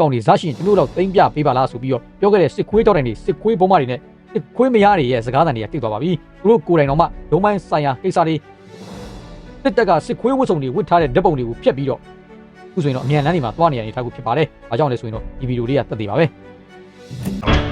ကောင်တွေဇာရှင်ကျွန်တော်တို့တော့တိမ့်ပြပေးပါလားဆိုပြီးတော့ပြောခဲ့တဲ့စစ်ခွေးတောက်တိုင်တွေစစ်ခွေးဘုံမတွေနဲ့စစ်ခွေးမရတွေရဲ့စကားသံတွေကတိတ်သွားပါပြီသူတို့ကိုယ်တိုင်တော့မှဒုံမိုင်းဆိုင်ရာကိစ္စတွေစစ်တပ်ကစစ်ခွေးဝတ်စုံတွေဝတ်ထားတဲ့ဓာတ်ပုံတွေကိုဖျက်ပြီးတော့အခုဆိုရင်တော့အမြန်လမ်းတွေမှာသွားနေရနေထားခုဖြစ်ပါတယ်။ဘာကြောင့်လဲဆိုရင်တော့ဒီဗီဒီယိုလေးကတက်သေးပါပဲ။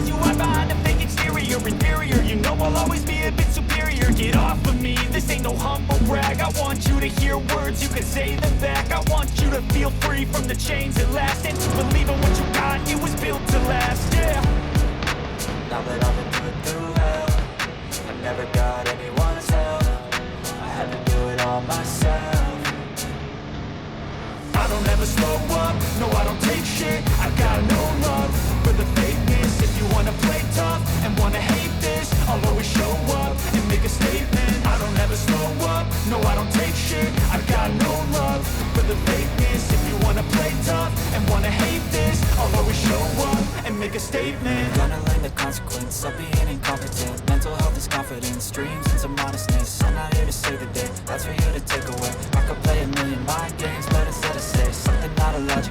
the chains that last. And to believe in what you got, it was built to last. Yeah. Now that I've been put through hell I never got anyone's help I had to do it all myself I don't ever slow up, no I don't take shit I got no love for the fakeness If you wanna play tough and wanna hate this I'll always show up and make a statement I don't ever slow up, no I don't take shit. I've got no love for the fakeness. If you wanna play tough and wanna hate this I'll always show up and make a statement. Gonna learn the consequence of being incompetent. Mental health is confidence, dreams and some modestness. I'm not here to save the day, that's for you to take away. I could play a million mind games, but instead I say Something not illogical,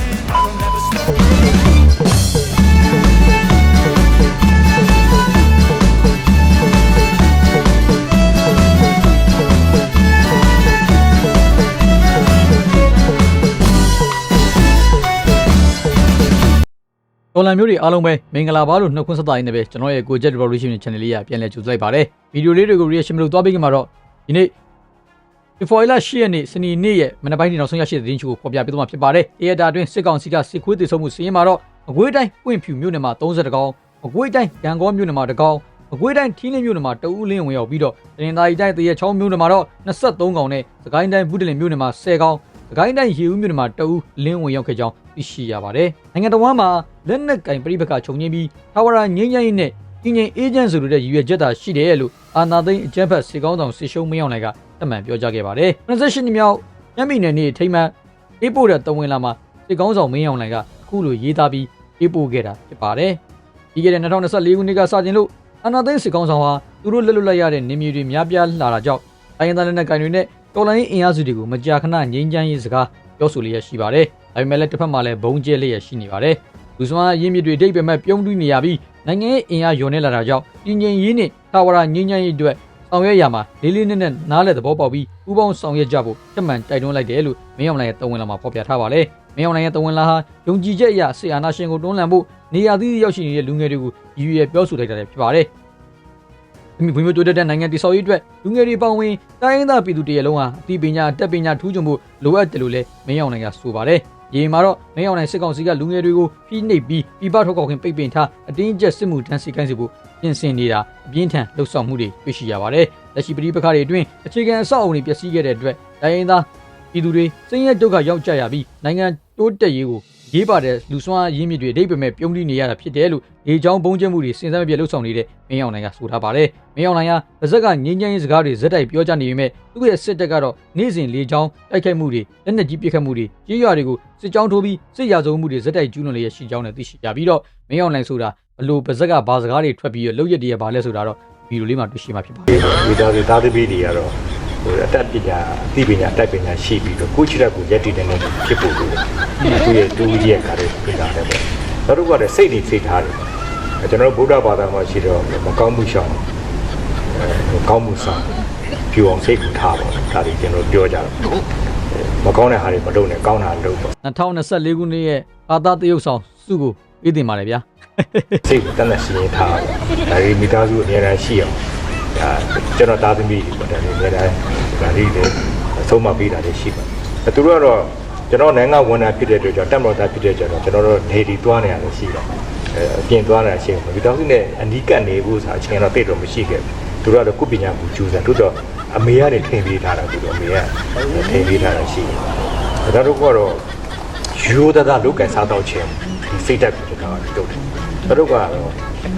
တော်လန်မျိုးတွေအားလုံးပဲမင်္ဂလာပါလို့နှုတ်ခွန်းဆက်တာရင်းနဲ့ပဲကျွန်တော်ရဲ့ကိုချက် revolution channel လေးကပြန်လည်ကြိုဆိုလိုက်ပါတယ်။ဗီဒီယိုလေးတွေကို reaction မလို့သွားပေးခင်မှာတော့ဒီနေ့ဒီဖော်လာရှိရက်နေ့စနေနေ့ရဲ့မနက်ပိုင်းနောက်ဆုံးရရှိတဲ့သတင်းချို့ကိုဖော်ပြပေးသွားမှာဖြစ်ပါတယ်။အေရတာအတွင်းစစ်ကောင်စီကစစ်ခွေးတေဆုံးမှုစီးရင်မှာတော့အကွေးတိုင်းပွင့်ဖြူမြို့နယ်မှာ30တကောင်အကွေးတိုင်းရန်ကုန်မြို့နယ်မှာတကောင်အကွေးတိုင်းထင်းလင်းမြို့နယ်မှာတဦးလင်းဝင်ရောက်ပြီးတော့တင်သားရီတိုင်းတရက်ချောင်းမြို့နယ်မှာတော့23ကောင်နဲ့စကိုင်းတိုင်းဘူးတလင်မြို့နယ်မှာ10ကောင် စကိုင်းတိုင်းရေဦးမြို့နယ်မှာတဦးလင်းဝင်ရောက်ခဲ့ကြောင်းသိရှိရပါတယ်။နိုင်ငံတော်မှာလက်နက်ကင်ပြိပခါခြုံငင်းပြီးထာဝရငင်းငင်းနဲ့ကြီးငင်းအေဂျင့်ဆိုလိုတဲ့ရည်ရွယ်ချက်သာရှိတယ်လို့အာနာသိန်းအကြမ်းဖက်စစ်ကောင်းဆောင်စစ်ရှုံးမရောက်နိုင်ကတမန်ပြောကြားခဲ့ပါတယ်။28နှစ်မြောက်ညမီနယ်နေ့ထိမ့်မှန်အေးပို့တဲ့တဝင်လာမှာစစ်ကောင်းဆောင်မင်းအောင်နိုင်ကအခုလိုရေးသားပြီးအေးပို့ခဲ့တာဖြစ်ပါတယ်။ပြီးခဲ့တဲ့2024ခုနှစ်ကစတင်လို့အာနာသိန်းစစ်ကောင်းဆောင်ဟာသူတို့လက်လွတ်လိုက်ရတဲ့နေမျိုးတွေများပြားလာတာကြောင့်တိုင်းရင်းသားလက်နက်ကင်တွေနဲ့ တော်လိုင်းအင်အားစုတွေကိုမကြာခဏငြိမ်းချမ်းရေးစကားပြောဆိုလျက်ရှိပါတယ်။ဒါပေမဲ့လည်းတစ်ဖက်မှာလည်းဘုံကျဲလျက်ရှိနေပါတယ်။လူစွမ်းအရင်းမြစ်တွေဒိတ်ပေမဲ့ပြုံးတူးနေရပြီးနိုင်ငံရဲ့အင်အားယွန်နေလာတာကြောင့်ပြည်ငြိမ်ရေးနဲ့သာဝရငြိမ်းချမ်းရေးအတွက်ဆောင်ရွက်ရမှာလေးလေးနက်နက်နားလည်သဘောပေါက်ပြီးပူးပေါင်းဆောင်ရွက်ကြဖို့တမန်တိုက်တွန်းလိုက်တယ်လို့မင်းအောင်လှိုင်ရဲ့တဝန်လာမှာဖော်ပြထားပါတယ်။မင်းအောင်လှိုင်ရဲ့တဝန်လာဟာယုံကြည်ချက်အရဆီအာနာရှင်ကိုတွန်းလှန်ဖို့နေရာသီးသီးရောက်ရှိနေတဲ့လူငယ်တွေကိုရည်ရွယ်ပြောဆိုလိုက်တာဖြစ်ပါတယ်။ ဒီမိဘမျိုးတိုးတက်တဲ့နိုင်ငံတည်ဆောက်ရေးအတွက်လူငယ်တွေပေါင်းဝင်တိုင်းရင်းသားပြည်သူတရေလုံးဟာအသိပညာတက်ပညာထူးချွန်ဖို့လိုအပ်တယ်လို့လည်းမင်းအောင်လှိုင်ကဆိုပါတယ်။ရေမှာတော့မင်းအောင်လှိုင်စစ်ကောင်စီကလူငယ်တွေကိုဖိနှိပ်ပြီးပြပထုတ်ကောက်ခင်ပိတ်ပင်ထားအတင်းကျပ်စစ်မှုထမ်းစီကိုင်းစီဖို့ပြင်ဆင်နေတာအပြင်းထန်လှုပ်ဆောင်မှုတွေတွေ့ရှိရပါတယ်။လက်ရှိပြည်ပခါတွေအတွင်းအခြေခံအဆောက်အအုံတွေပျက်စီးခဲ့တဲ့အတွက်တိုင်းရင်းသားပြည်သူတွေစိတ်ရဒုက္ခရောက်ကြရပြီးနိုင်ငံတိုးတက်ရေးကို ရေးပါတဲ့လူစွမ်းရင်းမြစ်တွေအဓိပ္ပာယ်မဲ့ပြုံးတိနေရတာဖြစ်တယ်လို့လေချောင်းပုံကျမှုတွေစဉ်ဆက်မပြတ်လှုပ်ဆောင်နေတဲ့မင်းအောင်နိုင်ကဆိုထားပါတယ်မင်းအောင်နိုင်ကဗဇက်ကငင်းချမ်းရေးစကားတွေဇက်တိုက်ပြောကြနေပေမဲ့သူ့ရဲ့စစ်တပ်ကတော့နေ့စဉ်လေချောင်းတိုက်ခိုက်မှုတွေလက်နက်ကြီးပစ်ခတ်မှုတွေကြေးရွာတွေကိုစစ်ကြောင်းထိုးပြီးစစ်ရာဇဝမှုတွေဇက်တိုက်ကျူးလွန်လျက်ရှိကြောင်းနဲ့သိရှိကြပြီးတော့မင်းအောင်နိုင်ဆိုတာဘလို့ဗဇက်ကဘာစကားတွေထွက်ပြီးတော့လှုပ်ရက်တည်းရဘာလဲဆိုတာတော့ဗီဒီယိုလေးမှာတွေ့ရှိမှာဖြစ်ပါတယ်ဒီသားတွေသားသမီးတွေကတော့ ဟိုအတတ်ပညာအသိပညာအတတ်ပညာရှိပြီးတော့ကိုယ့်ချစ်တဲ့ကိုရက်တည်တဲ့နေဖြစ်ဖို့လိုတယ်။သူရဲ့တူကြီးရဲ့ကားတွေပြင်လာတယ်ပေါ့။နောက်တစ်ခုကလည်းစိတ်တွေစိတ်ထားတယ်။ကျွန်တော်တို့ဗုဒ္ဓဘာသာမှာရှိတော့မကောင်းမှုရှောင်အဲကောင်းမှုဆောင်ပြူအောင်စိတ်ကိုထားပါဒါတွေကျွန်တော်ပြောကြတယ်။မကောင်းတဲ့ဟာတွေမလုပ်နဲ့ကောင်းတာလုပ်ပေါ့2024ခုနှစ်ရဲ့အာသာတရုတ်ဆောင်စုကိုပြည်တင်ပါတယ်ဗျာစိတ်ကိုတတ်တဲ့ရှင်ရင်ထားပါဒါတွေမိသားစုအများအားရှိအောင် ဒါကျွန်တော်သားသမီးတွေပေါ့ဒါတွေအများအားဒါတွေလည်းအဆုံးမပေးတာတွေရှိပါတယ်သူတို့ကတော့ကျွန်တော်နိုင်ငံဝန်ထမ်းဖြစ်တဲ့အတွက်ကြောင့်တက်မတော်သားဖြစ်တဲ့ကြောင့်ကျွန်တော်တို့နေဒီသွားနေရတယ်ရှိတယ်အဲအပြင်သွားနေတာရှိတယ်မိသားစုနဲ့အနီးကပ်နေဖို့ဆိုတာအချိန်တော့တိတ်တော့မရှိခဲ့ဘူးသူတို့ကတော့ကုပညာကိုကျူးစားတို့တော့အမေကနေထင်ပေးထားတာသူတို့အမေကထင်ပေးထားတာရှိတယ်ဒါတို့ကတော့ရိုးသားသားလုတ်ကန်စားတော့ခြင်းဒီစိတ်ဓာတ်ကိုကျွန်တော်တို့တယ် သူတို့ကတော့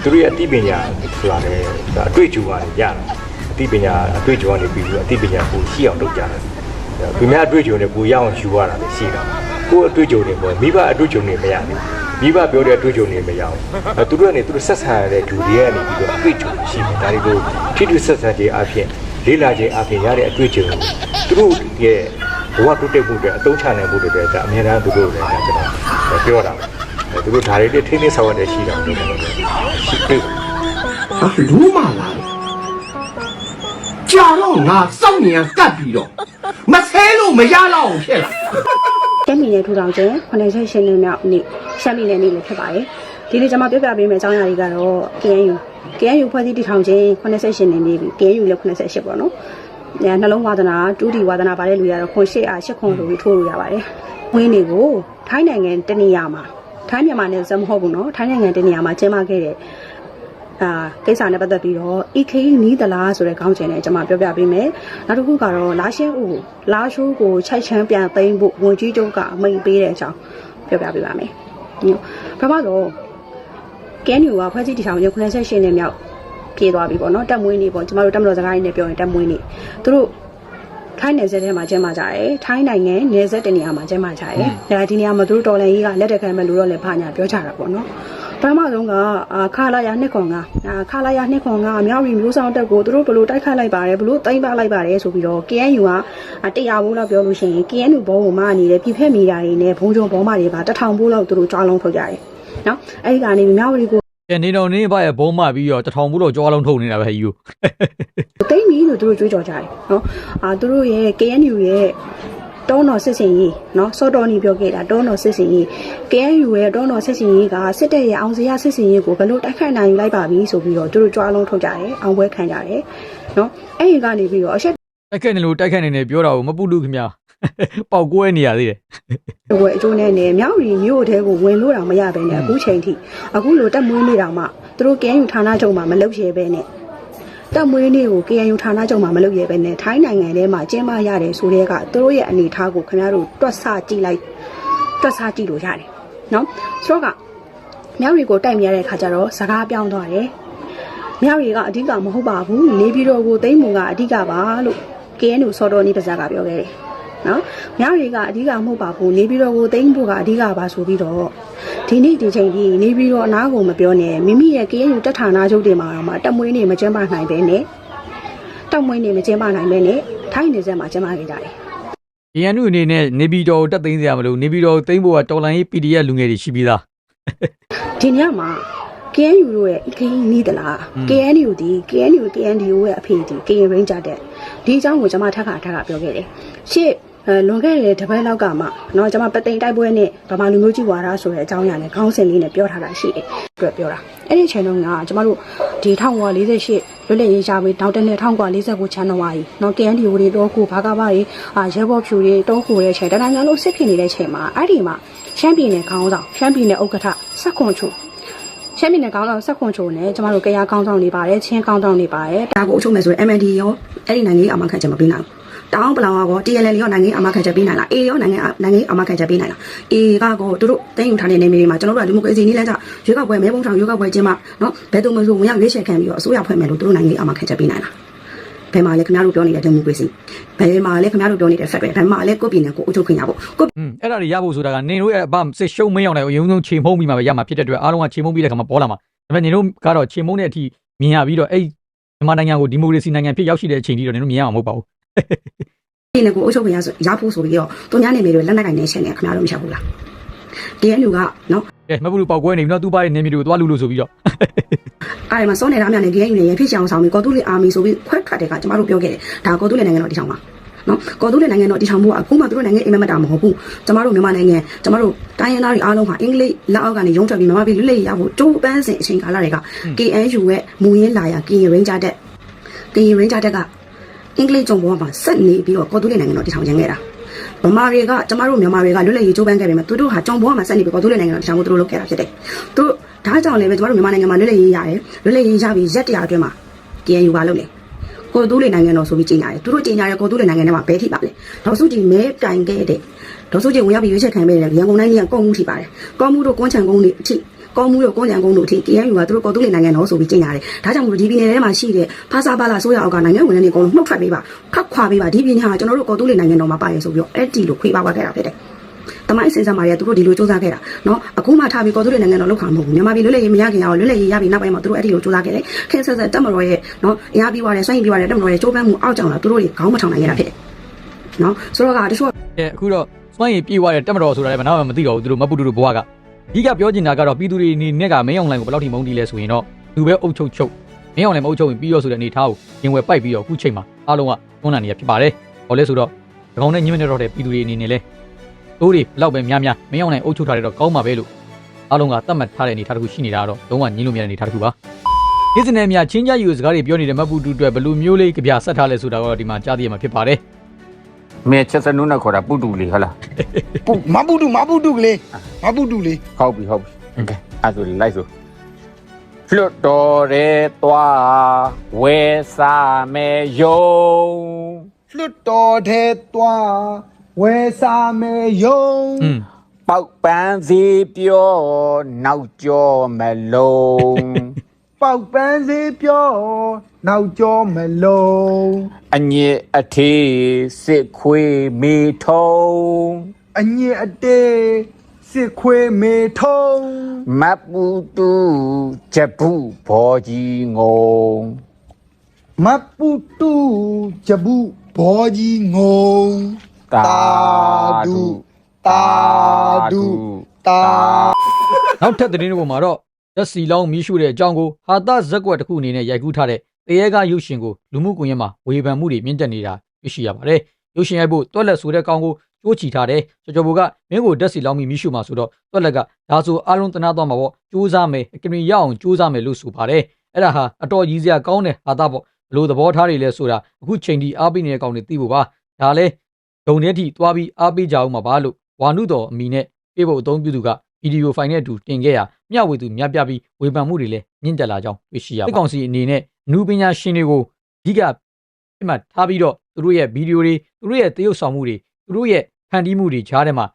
သူတို့ရဲ့အသိပညာဆိုတာလေဒါအတွေ့အကြုံကနေရတယ်အသိပညာအတွေ့အကြုံကနေပြီးပြီးအသိပညာကိုရှိအောင်လုပ်ကြတယ်သူများအတွေ့အကြုံတွေကိုရအောင်ယူရတာလည်းရှိတာကိုယ်အတွေ့အကြုံတွေပေါ်မိဘအတွေ့အကြုံတွေမရဘူးမိဘပြောတဲ့အတွေ့အကြုံတွေမရအောင်အဲသူတို့ကနေသူတို့ဆက်ဆံရတဲ့လူတွေကနေပြီးတော့အတွေ့အကြုံရှိတယ်ဒါတွေကိုထိတွေ့ဆက်ဆံခြင်းအပြင်လေးလာခြင်းအပြင်ရတဲ့အတွေ့အကြုံသူတို့ရဲ့ဘဝတိုးတက်မှုတွေအသုံးချနိုင်မှုတွေလည်းဒါအများအားသူတို့လည်းဒါကျွန်တော်ပြောတာပဲ သူတို့ဓာတ်တွေထိနေဆောင်ရတဲ့ရှိတာလို့ကျွန်တော်ရှိတွေ့ဟာလူမလာတယ်ကြာတော့ငါစောင့်နေရကတ်ပြီးတော့မဆဲလို့မရတော့အောင်ဖြစ်လာရှမ်းပြည်နယ်ထူထောင်ခြင်း98နှစ်မြောက်နေ့ရှမ်းပြည်နယ်နေ့လည်းဖြစ်ပါတယ်ဒီနေ့ကျွန်မပြောပြပေးမယ့်အကြောင်းအရာတွေကတော့ KNU KNU ဖွဲ့စည်းတည်ထောင်ခြင်း98နှစ်နေ့ပြီ KNU လည်း98ပေါ့နော်အဲနှလုံးဝါဒနာတူးတီဝါဒနာပါတဲ့လူရတော့ခွန်ရှစ်အားရှစ်ခွန်လို့ပြီးထိုးလို့ရပါတယ်ဝင်းတွေကိုထိုင်းနိုင်ငံတနေရာမှာ ထိုင်းမြန်မာနယ်စပ်မဟုတ်ဘူးနော်ထိုင်းနိုင်ငံတနေရာမှာကျင်းပခဲ့တဲ့အာကိစ္စနဲ့ပတ်သက်ပြီးတော့ EK နီးသလားဆိုတဲ့ခေါင်းစဉ်နဲ့ကျွန်မပြောပြပေးမယ်။နောက်တစ်ခုကတော့လာရှင်းဦးလာရှိုးကိုခြိုက်ချမ်းပြန်သိမ်းဖို့ဝန်ကြီးချုပ်ကအမိန့်ပေးတဲ့အကြောင်းပြောပြပေးပါမယ်။ညပထမဆုံးကဲနူကဖွဲ့စည်းတည်ထောင်ရုပ်98နဲ့မြောက်ပြေးသွားပြီပေါ့နော်တက်မွေးနေပေါ့ကျမတို့တက်မတော်စကားရင်းနဲ့ပြောရင်တက်မွေးနေသူတို့ ထိုင်းနယ်စပ်ထဲမှာကျင်းပကြတယ်ထိုင်းနိုင်ငံနယ်စပ်တနေရာမှာကျင်းပကြတယ်ဒါဒီနေရာမှာသူတို့တော်လန်ကြီးကလက်တက်ခံမဲ့လူတော့လည်းဖာညာပြောကြတာပေါ့နော်ပထမဆုံးကအာခါလာယာနှစ်ခွန်ကအာခါလာယာနှစ်ခွန်ကမြောက်ရီမျိုးဆောင်တက်ကိုသူတို့ဘလို့တိုက်ခိုက်လိုက်ပါတယ်ဘလို့တိမ့်ပလိုက်ပါတယ်ဆိုပြီးတော့ KNU ကတရားဘူးလောက်ပြောလို့ရှိရင် KNU ဘောကိုမအနေနဲ့ပြည့်ဖက်မီတာတွေနဲ့ဘုံကြုံဘောမတွေပါတထောင်ဘူးလောက်သူတို့ကြွားလုံးထုတ်ကြတယ်နော်အဲ့ဒီကနေမြောက်ရီကို အဲနေတော်နေဘရဲ့ဘုံမပြီးတော့တထောင်ဘူးတော့ကြွားလုံးထုတ်နေတာပဲယူတိမ့်ပြီလို့သူတို့ကြွေးကြော်ကြတယ်နော်အာသူတို့ရဲ့ KNU ရဲ့တောနော်စစ်စင်ရေးနော်စောတော်နီပြောခဲ့တာတောနော်စစ်စင်ရေး KNU ရဲ့တောနော်စစ်စင်ရေးကစစ်တပ်ရဲ့အောင်စရစစ်စင်ရေးကိုဘယ်လိုတိုက်ခိုက်နိုင်လိုက်ပါပြီဆိုပြီးတော့သူတို့ကြွားလုံးထုတ်ကြတယ်အောင်ပွဲခံကြတယ်နော်အဲ့ဒီကနေပြီးတော့အရှက်တိုက်ခိုက်နေလို့တိုက်ခိုက်နေတယ်ပြောတာကိုမပုလူခင်ဗျာ ပေါက်ကွဲနေရသေးတယ်ဝယ်အကျိုးနဲ့နဲ့မြောက်ရီမြို့ထဲကိုဝင်လို့တောင်မရဘဲနဲ့အခုချိန်ထိအခုလိုတက်မွေးနေတောင်မှသူတို့ KNU ဌာနချုပ်မှာမလုပ်ရဲပဲနဲ့တက်မွေးနေကို KNU ဌာနချုပ်မှာမလုပ်ရဲပဲနဲ့ထိုင်းနိုင်ငံထဲမှာကျင်းပရတယ်ဆိုတဲ့ကသူတို့ရဲ့အနေအထားကိုခင်ဗျားတို့တွက်ဆကြည့်လိုက်တွက်ဆကြည့်လို့ရတယ်နော်ဆိုတော့ကမြောက်ရီကိုတိုက်မြရတဲ့အခါကျတော့စကားပြောင်းသွားတယ်မြောက်ရီကအဓိကမဟုတ်ပါဘူးနေပြည်တော်ကိုသိမ်းမှုကအဓိကပါလို့ KNU စောတော်နေပါဇက်ကပြောခဲ့တယ် နော်မြောက်ရီကအဓိကမဟုတ်ပါဘူးနေပြီးတော့ကိုသိမ့်ဖို့ကအဓိကပါဆိုပြီးတော့ဒီနေ့ဒီချိန်ကြီးနေပြီးတော့အနားကိုမပြောနဲ့မိမိရဲ့ကရင်ယူတက်ဌာနချုပ်တွေမှာတော့မှတက်မွေးနေမကျင်းပနိုင်ပဲနဲ့တက်မွေးနေမကျင်းပနိုင်ပဲနဲ့ထိုင်းနေဆက်မှာကျင်းပခဲ့ကြတယ်။ရန်နုအနေနဲ့နေပြည်တော်ကိုတက်သိမ်းစရာမလိုနေပြည်တော်ကိုသိမ်းဖို့ကတော်လိုင်းရေး PDF လူငယ်တွေရှိပြီးသားဒီညမှာ KNU တို့ရဲ့ KNU နီးသလား KNU ဒီ KNU KNDO ရဲ့အဖေဒီ KN Ranger တဲ့ဒီအကြောင်းကိုကျွန်မထပ်ခါထပ်ခါပြောခဲ့တယ်ရှေ့ အဲလွန်ခဲ့တဲ့တစ်ပတ်လောက်ကမှเนาะကျွန်မပသိမ်တိုက်ပွဲနဲ့ဗမာလူမျိုးကြီးဝါဒဆိုတဲ့အကြောင်းအရာနဲ့ခေါင်းစဉ်လေးနဲ့ပြောထားတာရှိတယ်အတွက်ပြောတာအဲ့ဒီ channel ကကျွန်မတို့ဒီ1948လွတ်လပ်ရေးရှားပြီးနောက်တစ်နှစ်1949 channel ဝါကြီးเนาะ KNDO တွေတော့ကိုဘာကဘာတွေအာရဲဘော်ဖြူတွေတုံးခိုတဲ့ချိန်တနင်္ဂနွေလုံးစစ်ဖြစ်နေတဲ့ချိန်မှာအဲ့ဒီမှာရှမ်းပြည်နယ်ခေါင်းဆောင်ရှမ်းပြည်နယ်ဥက္ကဋ္ဌစက်ခွန်ချု ရှမ်းပြည်နယ်ကောင်းဆောင်ဆက်ခွန်ချိုနဲ့ကျမတို့ကြရကောင်းဆောင်နေပါတယ်ချင်းကောင်းဆောင်နေပါတယ်ဒါကိုအချုပ်မယ်ဆိုရင် MND ရောအဲ့ဒီနိုင်ငံရေးအမှန်ခံချက်မပေးနိုင်ဘူး တတောင်းပလောင်ကော TLL ရောနိုင်ငံအမခံချက်ပေးနိုင်လား A ရောနိုင်ငံနိုင်ငံအမခံချက်ပေးနိုင်လား A ကတော့သူတို့တင်းယူထားတဲ့နေမြေတွေမှာကျွန်တော်တို့ကဒီမိုကရေစီနည်းလမ်းကျရွေးကောက်ပွဲမဲပုံထောင်ရွေးကောက်ပွဲကျင်းပနော်ဘယ်သူမှမဆိုဝင်ရောက်ရွေးချယ်ခံပြီးတော့အစိုးရဖွဲ့မယ်လို့သူတို့နိုင်ငံအမခံချက်ပေးနိုင်လားဘယ်မှာလဲခင်ဗျားတို့ပြောနေတဲ့ဒီမိုကရေစီဘယ်မှာလဲခင်ဗျားတို့ပြောနေတဲ့ဖက်ပဲဘယ်မှာလဲကိုပြည်နယ်ကိုအုပ်ချုပ်ခွင့်ရဖို့ကိုอืมအဲ့ဒါတွေရဖို့ဆိုတာကနင်တို့ရဲ့အဘစစ်ရှုံးမရောက်နိုင်ဘူးအရင်ဆုံးချိန်မုံပြီးမှပဲရမှာဖြစ်တဲ့အတွက်အားလုံးကချိန်မုံပြီးတဲ့ခါမှာပေါ်လာမှာဒါပေမဲ့နင်တို့ကတော့ချိန်မုံတဲ့အထိမြင်ရပြီးတော့အဲ့မြန်မာနိုင်ငံကိုဒီမိုကရေစီနိုင်ငံဖြစ်ရောက်ရှိတဲ့အချိန်ထိတော့နင်တို့မြင်ရမှာမဟုတ်ပါဘူး ပြည်နယ်ကိုအုပ်ချုပ်ခွင့်ရဆိုရဖို့ဆိုပြီးတော့သူများနေမြေတွေလက်နက်ကင်နေချက်နေခင်ဗျားတို့မချက်ဘူးလား DNU ကနော်ကဲမဟုတ်ဘူးပေါက်ကွဲနေပြီနော်သူပါရဲ့နေမီတွေကိုသွားလူလို့ဆိုပြီးတော့အားရမှာစောနေတာအများနဲ့ DNU နဲ့ရဖြစ်ချအောင်ဆောင်ပြီးကော်တူးလီအာမီဆိုပြီးခွဲထွက်တဲ့ကကျမတို့ပြောခဲ့တယ်ဒါကော်တူးလီနိုင်ငံတော်တည်ထောင်ပါနော်ကော်တူးလီနိုင်ငံတော်တည်ထောင်မှုကအခုမှသူတို့နိုင်ငံအိမ်မက်တာမဟုတ်ဘူးကျမတို့မြန်မာနိုင်ငံကျမတို့တိုင်းရင်းသားတွေအားလုံးဟာအင်္ဂလိပ်လက်အောက်ကနေရုံးထွက်ပြီးမြန်မာပြည်လွတ်လပ်ရေးရဖို့ကြိုးပမ်းစဉ်အချိန်ကာလတွေက KNU ရဲ့မူရင်းလာရ KN Ranger တက် KN Ranger တက်က အင်္ဂလိပ်ကြုံပေါ်မှာဆက်နေပြီးတော့ကော်တူးလီနိုင်ငံတော်တည်ထောင်ရန်ခဲ့တာဗမာတွေကကျမတို့မြန်မာတွေကလွတ်လပ်ရေးကြိုးပမ်းခဲ့ပေမဲ့သူတို့ဟာကြုံပေါ်မှာဆက်နေပြီးကော်တူးလီနိုင်ငံတော်တည်ထောင်မှုသူတို့လုပ်ခဲ့တာဖြစ်တယ်သူတို့ဒါကြောင့်လည်းပဲကျမတို့မြန်မာနိုင်ငံမှာလွတ်လပ်ရေးရတယ်လွတ်လပ်ရေးရပြီးရက်တရာအတွင်းမှာ KNU ကလုပ်လေကိုတူးလေနိုင်ငံတော်ဆိုပြီးကြီးညာတယ်သူတို့ကြီးညာတဲ့ကိုတူးလေနိုင်ငံထဲမှာဘဲထိပါလေဒေါက်စုကြည်မဲကင်ခဲ့တဲ့ဒေါက်စုကြည်ဝင်ရောက်ပြီးရွေးချယ်ခံပေးတယ်ရန်ကုန်တိုင်းကြီးကကုန်းမှုထိပါတယ်ကုန်းမှုတို့ကွန်းချံကုန်းတွေအထိ ကောင်းမှုတို့ကွန်းချံကုန်းတို့အထိ KNU ကသူတို့ကိုတူးလေနိုင်ငံတော်ဆိုပြီးကြီးညာတယ်ဒါကြောင့်မို့ဒီပြည်နယ်ထဲမှာရှိတဲ့ဖာစာပါလာဆိုရအောက်ကနိုင်ငံဝင်တွေအကုန်လုံးနှုတ်ထွက်ပေးပါခတ်ခွာပေးပါဒီပြည်နယ်ဟာကျွန်တော်တို့ကိုတူးလေနိုင်ငံတော်မှာပါရဆိုပြီးတော့အဲ့ဒီလိုခွေးပါသွားခဲ့တာဖြစ်တယ်တမိုင်းစင်စမာတွေကသူတို့ဒီလိုစူးစမ်းခဲ့တာเนาะအခုမှထားပြီးကော်တူးတွေနိုင်ငံတော်လောက်ခါမဟုတ်ဘူးမြန်မာပြည်လွတ်လပ်ရေးမရခင်အောင်လွတ်လပ်ရေးရပြီးနောက်ပိုင်းမှာသူတို့အဲ့ဒီလိုစူးစမ်းခဲ့တယ်ခင်ဆက်ဆက်တက်မတော်ရဲ့เนาะအရာပြီးသွားတယ်စိုင်းပြီးသွားတယ်တက်မတော်ရဲ့ကြိုးပမ်းမှုအောက်ကြောင်လာသူတို့တွေခေါင်းမထောင်နိုင်ခဲ့တာဖြစ်တယ်เนาะဆိုတော့ကတချို့ ကဲအခုတော့စွမ်းရည်ပြေးသွားတဲ့တက်မတော်ဆိုတာလည်းမနာမသိတော့ဘူးသူတို့မပူတူတို့ဘွားက အဓိကပြောချင်တာကတော့ပြည်သူတွေအနေနဲ့ကမင်းအောင်လိုင်ကိုဘယ်လောက်ထိမုန်းတီးလဲဆိုရင်တော့သူပဲအုပ်ချုပ်ချုပ်မင်းအောင်လိုင်မအုပ်ချုပ်ရင်ပြီးတော့ဆိုတဲ့အနေထားကိုရင်ဝယ်ပိုက်ပြီးတော့အခုချိန်မှာအားလုံးကတွန်းလာနေရဖြစ်ပါတယ်။ဟောလဲဆိုတော့ဒီကောင်နဲ့ညှိမနေတော့တဲ့ပြည်သူတွေအနေနဲ့လဲတိုးတွေဘလောက်ပဲများများမင်းအောင်လိုင်အုပ်ချုပ်ထားတဲ့တော့ကောင်းပါပဲလို့အားလုံးကသတ်မှတ်ထားတဲ့အနေထားတစ်ခုရှိနေတာကတော့လုံးဝညှင်းလို့မရတဲ့အနေထားတစ်ခုပါ။ဒီစနေမြချင်းကြယူစကားတွေပြောနေတဲ့မပူတူအတွက်ဘလူမျိုးလေးကြပြဆက်ထားလဲဆိုတာကတော့ဒီမှာကြားသိရမှာဖြစ်ပါတယ်။ မဲချက်စနုနဲ့ခေါ်တာပုတူလေးဟုတ်လားပုမပုတုမပုတုကလေးမပုတုလေးဟုတ်ပြီဟုတ်ပြီကဲအဲ့ဆိုလိုက်ဆိုလွတ်တော်ရဲသွားဝဲစားမဲယုံလွတ်တော်တဲ့တွားဝဲစားမဲယုံอืมပေါက်ပန်းစီပြောနောက်ကျော်မလုံး ပေါက်ပန်းစေးပြောနောက်ကျော်မလုံးအညစ်အထေးစစ်ခွေးမေထုံးအညစ်အတေးစစ်ခွေးမေထုံးမပူတူချက်ဘူးဘောကြီးငုံမပုတုဂျဘူးဘောကြီးငုံတာဒုတာဒုတာနောက်ထပ်သတင်းတွေပေါ်မှာတော့ လက်စီလောင်းမီးရှို့တဲ့အကြောင်းကိုဟာသဇက်ကွက်တစ်ခုအနေနဲ့ရိုက်ကူးထားတဲ့တရေကရုပ်ရှင်ကိုလူမှုကွန်ရက်မှာဝေဖန်မှုတွေမြင့်တက်နေတာတွေ့ရှိရပါတယ်။ရုပ်ရှင်ရိုက်ဖို့တွက်လက်ဆိုတဲ့ကောင်ကိုကြိုးချီထားတယ်။ကျော်ကျော်ဘူကမင်းကိုဓာတ်စီလောင်းပြီးမီးရှို့မှာဆိုတော့တွက်လက်ကဒါဆိုအလုံးတနာသွားမှာပေါ့။စူးစမ်းမယ်အကင်မီရအောင်စူးစမ်းမယ်လို့ဆိုပါတယ်။အဲ့ဒါဟာအတော်ကြီးစရာကောင်းတဲ့ဟာသပေါ့ဘလို့သဘောထားတွေလဲဆိုတာအခုချိန်ထိအားပေးနေတဲ့ကောင်တွေသိဖို့ပါ။ဒါလဲဒုံထဲထိသွားပြီးအားပေးကြအောင်မှာပါလို့ဝါနုတော်အမီနဲ့ပြေဖို့အသုံးပြုသူက ဗီဒီယိုဖိုင်နဲ့အတူတင်ခဲ့ရမျှဝေသူများပြပြီးဝေဖန်မှုတွေလည်းမြင့်တက်လာကြောင်းတွေ့ရှိရပါတယ်။ဒီကောင်စီအနေနဲ့အနုပညာရှင်တွေကိုအဓိကပြမှတ်ထားပြီးတော့သူတို့ရဲ့ဗီဒီယိုတွေသူတို့ရဲ့သရုပ်ဆောင်မှုတွေသူတို့ရဲ့ဖန်တီးမှုတွေကြားထဲမှာ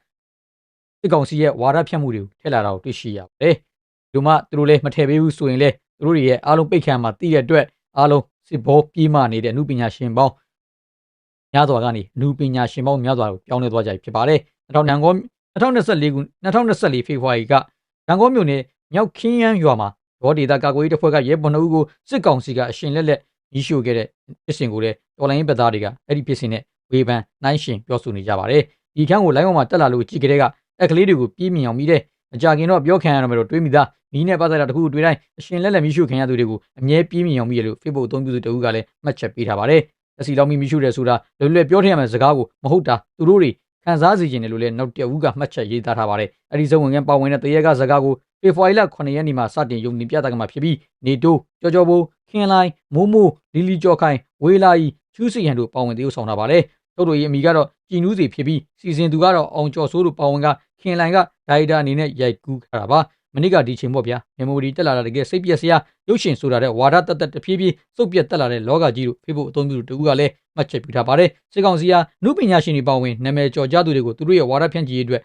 ဒီကောင်စီရဲ့ဝါဒဖြန့်မှုတွေကိုထည့်လာတာကိုတွေ့ရှိရပါတယ်။ဒီမှာသူတို့လည်းမထည့်ပေးဘူးဆိုရင်လည်းသူတို့တွေရဲ့အားလုံးပိတ်ခံမှာတည်ရတဲ့အတွက်အားလုံးစစ်ဘောပြေးမှနေတဲ့အနုပညာရှင်ပေါင်းများစွာကနေအနုပညာရှင်ပေါင်းများစွာကိုပြောင်းလဲသွားကြပြီဖြစ်ပါတယ်။2000နန်ကော 2024ခု2024ဖေဖော်ဝါရီကရန်ကုန်မြို့နယ်မြောက်ခင်းရန်ရွာမှာဒေါ်ဒေတာကာကွယ်ရေးတပ်ဖွဲ့ကရဲဘော်နှုတ်ကိုစစ်ကောင်စီကအရှင်လက်လက်ကြီးရှို့ခဲ့တဲ့ဖြစ်စဉ်ကိုလည်းတော်လိုင်းရေးတပ်သားတွေကအဲ့ဒီဖြစ်စဉ်နဲ့ဝေဖန်နှိုင်းရှင်ပြောဆိုနေကြပါတယ်ဒီခန်းကိုလိုင်းဝမှာတက်လာလို့ကြည်ကလေးကအက်ကလေးတွေကိုပြေးမြင်အောင်မိတယ်မကြခင်တော့ပြောခံရတော့မယ်တော့တွေးမိသားမီးနဲ့ပတ်သက်တာတခုတွေးတိုင်းအရှင်လက်လက်မိရှုခံရသူတွေကိုအမြဲပြေးမြင်အောင်မိရလို့ Facebook အသုံးပြုသူတဦးကလည်းမှတ်ချက်ပေးထားပါတယ်အစီလောင်းမိမိရှုတယ်ဆိုတာလွယ်လွယ်ပြောထည့်ရမယ့်စကားကိုမဟုတ်တာသူတို့တွေ ခံစားစီခြင်းတယ်လို့လည်းနောက်တဦးကမှတ်ချက်ရေးသားထားပါတယ်အဲဒီဇုံဝင်ကပါဝင်တဲ့တရေကစကားကိုဖေဖော်ဝါရီလ9ရက်နေ့မှာစတင်ယုံတင်ပြတာကမှဖြစ်ပြီးနေတိုးကြော်ကြော်ဘိုးခင်လိုင်းမိုးမိုးလီလီကျော်ခိုင်ဝေလာဤချူးစီရန်တို့ပါဝင်သေးဆောင်ထားပါတယ်တို့တို့ရဲ့အမိကတော့ကြည်နူးစီဖြစ်ပြီးစီစဉ်သူကတော့အောင်ကျော်စိုးတို့ပါဝင်ကခင်လိုင်းကဒါရိုက်တာအနေနဲ့ရိုက်ကူးခါတာပါ မနစ်ကဒီချိန်ပေါ့ဗျာမမိုရီတက်လာတာတကယ်စိတ်ပြက်စရာရုပ်ရှင်ဆိုတာတဲ့ဝါဒတက်တက်တဖြည်းဖြည်းစုပ်ပြက်တက်လာတဲ့လောကကြီးတို့ Facebook အသုံးပြုသူတူကလည်းမှတ်ချက်ပြုထားပါတယ်စစ်ကောင်စီဟာနုပညာရှင်တွေပါဝင်နာမည်ကျော်ကြသူတွေကိုသူတို့ရဲ့ဝါဒဖြန့်ချီရေးအတွက်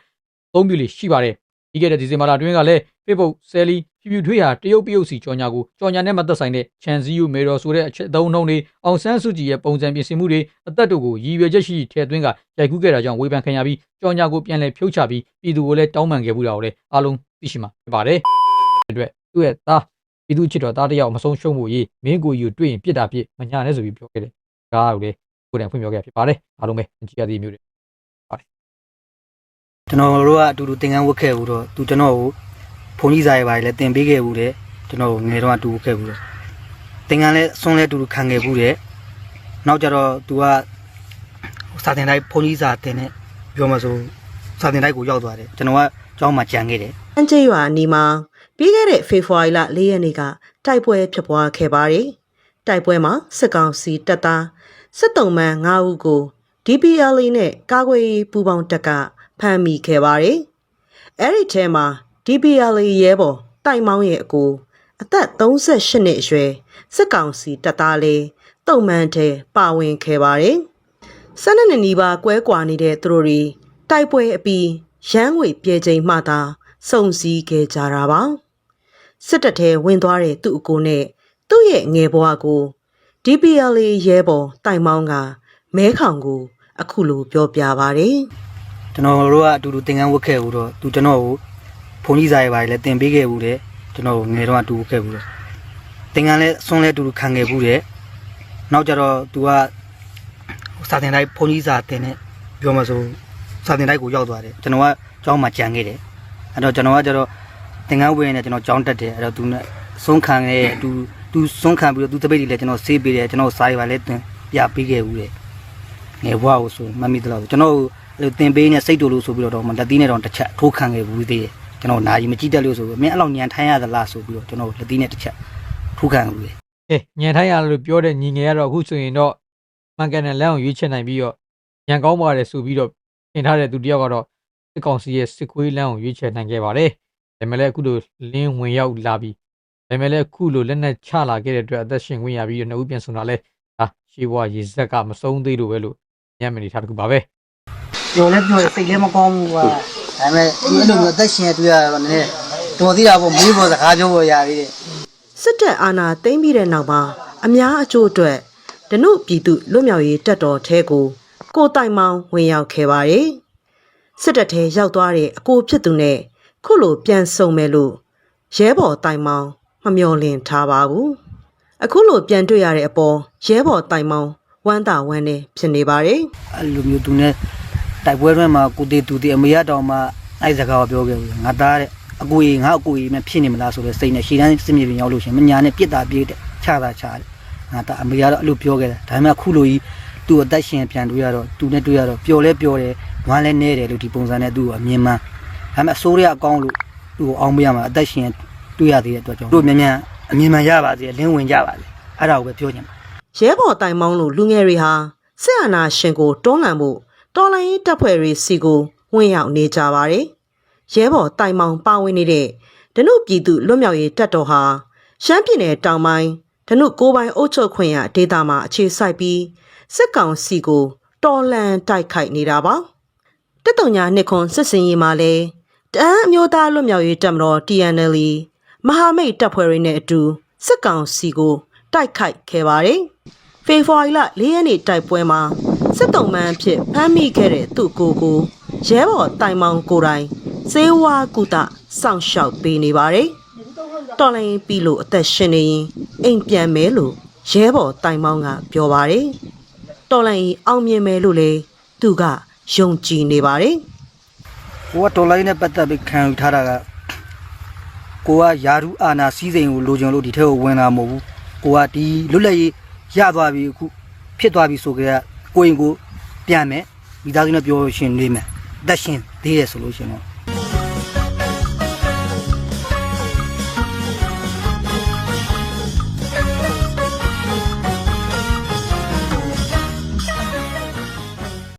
အသုံးပြုလေရှိပါတယ်ပြီးခဲ့တဲ့ဒီဇင်ဘာလတွင်းကလည်း Facebook ဆယ်လီဖြူဖြူထွေးဟာတရုတ်ပရုတ်စီကြော်ညာကိုကြော်ညာနဲ့မသက်ဆိုင်တဲ့ချန်စီယူမေတော်ဆိုတဲ့အချက်အသုံးနှုန်းတွေအောင်ဆန်းစုကြည်ရဲ့ပုံစံပြင်ဆင်မှုတွေအသက်တို့ကိုရည်ရွယ်ချက်ရှိရှိထည့်သွင်းကရိုက်ကူးခဲ့တာကြောင့်ဝေဖန်ခံရပြီးကြော်ညာကိုပြန်လည်ဖြုတ်ချပြီးပြည်သူကိုလည်းတောင်းပန်ခဲ့မှုတာကိုလည်းအားလုံး သိရှိမှာဖြစ်ပါတယ်။အတွက်သူ့ရဲ့သားပြည်သူချစ်တော်သားတစ်ယောက်မဆုံးရှုံးဖို့ရေးမင်းကိုယူတွေ့ရင်ပြစ်တာပြစ်မညာနဲ့ဆိုပြီးပြောခဲ့တယ်။ဒါကလည်းကိုယ်တိုင်ဖွင့်ပြောခဲ့ဖြစ်ပါတယ်။အားလုံးပဲကြည်ရသည်မျိုးတွေကျွန်တော်တို့ကအတူတူသင်္ကန်းဝတ်ခဲ့ဘူးတော့သူကျွန်တော်ကိုဘုန်းကြီးစာရေးပါတယ်လည်းသင်ပေးခဲ့ဘူးတဲ့ကျွန်တော်ငယ်တော့အတူဝတ်ခဲ့ဘူးတော့သင်္ကန်းလည်းအစွန်းလည်းအတူတူခံခဲ့ဘူးတဲ့နောက်ကြတော့သူကစာသင်တိုင်းဘုန်းကြီးစာတင်တဲ့ပြောမှဆိုစာသင်တိုင်းကိုရောက်သွားတယ်ကျွန်တော်က ကျောင်းမှာကြံခဲ့တယ်အန်ကျေးရွာအနီးမှာပြီးခဲ့တဲ့ဖေဖော်ဝါရီလ၄ရက်နေ့ကတိုက်ပွဲဖြစ်ပွားခဲ့ပါတယ်။တိုက်ပွဲမှာစစ်ကောင်စီတပ်သားစစ်တုံးမှန်9ဦးကို DPLA နဲ့ကာကွယ်ရေးပူးပေါင်းတပ်ကဖမ်းမိခဲ့ပါတယ်။အဲ့ဒီထဲမှာ DPLA ရဲဘော်တိုင်မောင်းရဲ့အကိုအသက်38နှစ်အရွယ်စစ်ကောင်စီတပ်သားလေးတုံမှန်တဲ့ပါဝင်ခဲ့ပါတယ်။ဆန္ဒနှစ်နီးပါးကွဲကွာနေတဲ့သူတို့တွေတိုက်ပွဲအပြီး ရန်ငွေပြေချိန်မှသာစုံစည်းခဲ့ကြတာပါစစ်တပ်ထဲဝင်သွားတဲ့သူ့အကိုနဲ့သူ့ရဲ့ငယ်ဘွားကို DPLA ရဲဘော်တိုင်မောင်းကမဲခေါင်ကို အခုလိုပြောပြပါတယ်ကျွန်တော်တို့ကအတူတူသင်္ကန်းဝတ်ခဲ့ဘူးတော့သူကျွန်တော်ကိုဘုန်းကြီးစာရေးပါတယ်လည်းသင်ပေးခဲ့ဘူးတဲ့ကျွန်တော်ငယ်တော့အတူဝတ်ခဲ့ဘူးတော့သင်္ကန်းလည်းအစွန်းလည်းအတူတူခံခဲ့ဘူးတဲ့နောက်ကြတော့သူကစာသင်တိုင်းဘုန်းကြီးစာတင်တဲ့ပြောမှဆို စာသင်တိုင်းကိုရောက်သွားတယ်ကျွန်တော်ကကျောင်းမှာကြံခဲ့တယ်အဲ့တော့ကျွန်တော်ကကျတော့သင်္ကန်းဝင်နေကျွန်တော်ကျောင်းတက်တယ်အဲ့တော့သူနဲ့ဆုံးခံခဲ့သူသူဆုံးခံပြီးတော့သူတပိတ်တွေလည်းကျွန်တော်ဆေးပေးတယ်ကျွန်တော်စာရေးပါလည်းသင်ပြပေးခဲ့ဘူးတဲ့ငယ်ဘွားကိုဆိုမမိတလို့ကျွန်တော်အဲ့လိုတင်ပေးနေစိတ်တူလို့ဆိုပြီးတော့လက်သီးနဲ့တော့တစ်ချက်ထိုးခံခဲ့ဘူးသေးတယ်ကျွန်တော်နာရီမကြည့်တတ်လို့ဆိုပြီးမင်းအဲ့လောက်ညံထိုင်းရသလားဆိုပြီးတော့ကျွန်တော်လက်သီးနဲ့တစ်ချက်ထိုးခံဘူးလေ။အေးညံထိုင်းရလို့ပြောတဲ့ညီငယ်ကတော့အခုဆိုရင်တော့မှန်ကန်တဲ့လမ်းကိုရွေးချယ်နိုင်ပြီးတော့ညံကောင်းပါတယ်ဆိုပြီးတော့ သင်ထားတဲ့သူတစ်ယောက်ကတော့စစ်ကောင်စီရဲ့စစ်ခွေးလမ်းကိုရွေးချယ်နိုင်ခဲ့ပါတယ်။ဒါပေမဲ့လည်းအခုလိုလင်းဝင်ရောက်လာပြီးဒါပေမဲ့လည်းအခုလိုလက်နက်ချလာခဲ့တဲ့အတွက်အသက်ရှင်ခွင့်ရပြီးတော့နှုတ်ပြန်ဆောင်တာလဲဟာရှေးဘွားရေဇက်ကမဆုံးသေးလို့ပဲလို့ညံ့မနေထားတခုပါပဲ။ပြောလဲပြောစိတ်လည်းမကောင်းဘူးကွာဒါပေမဲ့အဲ့လိုမျိုးအသက်ရှင်တွေ့ရတော့နည်းတော်သေးတာပေါ့မေးပေါ်စကားပြောပေါ်ရသေးတယ်စစ်တပ်အာဏာသိမ်းပြီးတဲ့နောက်မှာအများအကျိုးအတွက်ဒနုပြည်သူလွတ်မြောက်ရေးတပ်တော်ထဲကို ကိုတိုင်မောင်ဝင်ရောက်ခဲ့ပါတယ်စစ်တပ်ထဲရောက်သွားတဲ့အကိုဖြစ်သူနဲ့ခုလိုပြန်ဆုံမဲ့လို့ရဲဘော်တိုင်မောင်မမျော်လင့်ထားပါဘူးအခုလိုပြန်တွေ့ရတဲ့အပေါ်ရဲဘော်တိုင်မောင်ဝမ်းသာဝမ်းနဲ့ဖြစ်နေပါတယ်အဲ့လိုမျိုးသူနဲ့တိုက်ပွဲတွင်းမှာကိုတေသူတေအမေရတောင်မှအဲ့စကားကိုပြောခဲ့ဘူးငါသားတဲ့အကူကြီးငါအကူကြီးမဖြစ်နေမလားဆိုတော့စိတ်နဲ့ရှည်တန်းစစ်မြေပြင်ရောက်လို့ရှင်မညာနဲ့ပြစ်တာပြေးတဲ့ချတာချတယ်ငါသားအမေကတော့အဲ့လိုပြောခဲ့တယ်ဒါပေမဲ့ခုလိုကြီး သူ့အသက်ရှင်ပြန်တွေ့ရတော့သူနဲ့တွေ့ရတော့ပျော်လဲပျော်တယ်ဝမ်းလဲနေတယ်လို့ဒီပုံစံနဲ့သူ့ကိုအမြင်မှန်ဒါပေမဲ့အစိုးရအကောင်းလို့သူ့ကိုအောင်မရမှာအသက်ရှင်တွေ့ရသေးတဲ့အတွက်ကြောင့်တို့မြန်မြန်အမြင်မှန်ရပါစေလင်းဝင်ကြပါစေအဲ့ဒါကိုပဲပြောချင်ပါရဲဘော်တိုင်မောင်းလို့လူငယ်တွေဟာစစ်အာဏာရှင်ကိုတွန်းလှန်ဖို့တော်လှန်ရေးတပ်ဖွဲ့တွေစီကိုဝင်ရောက်နေကြပါတယ်။ရဲဘော်တိုင်မောင်းပါဝင်နေတဲ့ဒနုပြည်သူလွတ်မြောက်ရေးတပ်တော်ဟာရှမ်းပြည်နယ်တောင်ပိုင်းဒနုကိုးပိုင်းအုပ်ချုပ်ခွင့်ရဒေသမှာအခြေစိုက်ပြီး စစ်ကောင်စီကိုတော်လှန်တိုက်ခိုက်နေတာပါ။တက်တုံညာနှစ်ခွန်စစ်စင်ရေးမှာလဲတအန်းအမျိုးသားလွတ်မြောက်ရေးတပ်မတော် TNL မဟာမိတ်တပ်ဖွဲ့တွေနဲ့အတူစစ်ကောင်စီကိုတိုက်ခိုက်ခဲ့ပါတယ်။ဖေဖော်ဝါရီလ၄ရက်နေ့တိုက်ပွဲမှာစစ်တုံးမှန်အဖြစ်ဖမ်းမိခဲ့တဲ့သူ့ကိုယ်ကိုရဲဘော်တိုင်မောင်ကိုယ်တိုင်ဇေဝါကုတစောင့်ရှောက်ပေးနေပါတယ်။တော်လိုင်းပြီလို့အသက်ရှင်နေရင်အိမ်ပြန်မယ်လို့ရဲဘော်တိုင်မောင်ကပြောပါတယ်။ တော်လိုင်းအောင်မြင်မယ်လို့လေသူကယုံကြည်နေပါတယ်ကိုကတော်လိုင်းနဲ့ပတ်သက်ပြီးခံယူထားတာကကိုကယာရုအာနာစီးစိမ်ကိုလိုချင်လို့ဒီထက်ကိုဝင်လာမဟုတ်ဘူးကိုကဒီလွတ်လပ်ရေးရသွားပြီအခုဖြစ်သွားပြီဆိုကြကကိုရင်ကိုပြန်မယ်မိသားစုနဲ့ပြောလို့ရှရင်နေမယ်အသက်ရှင်သေးတယ်ဆိုလို့ရှရင်တော့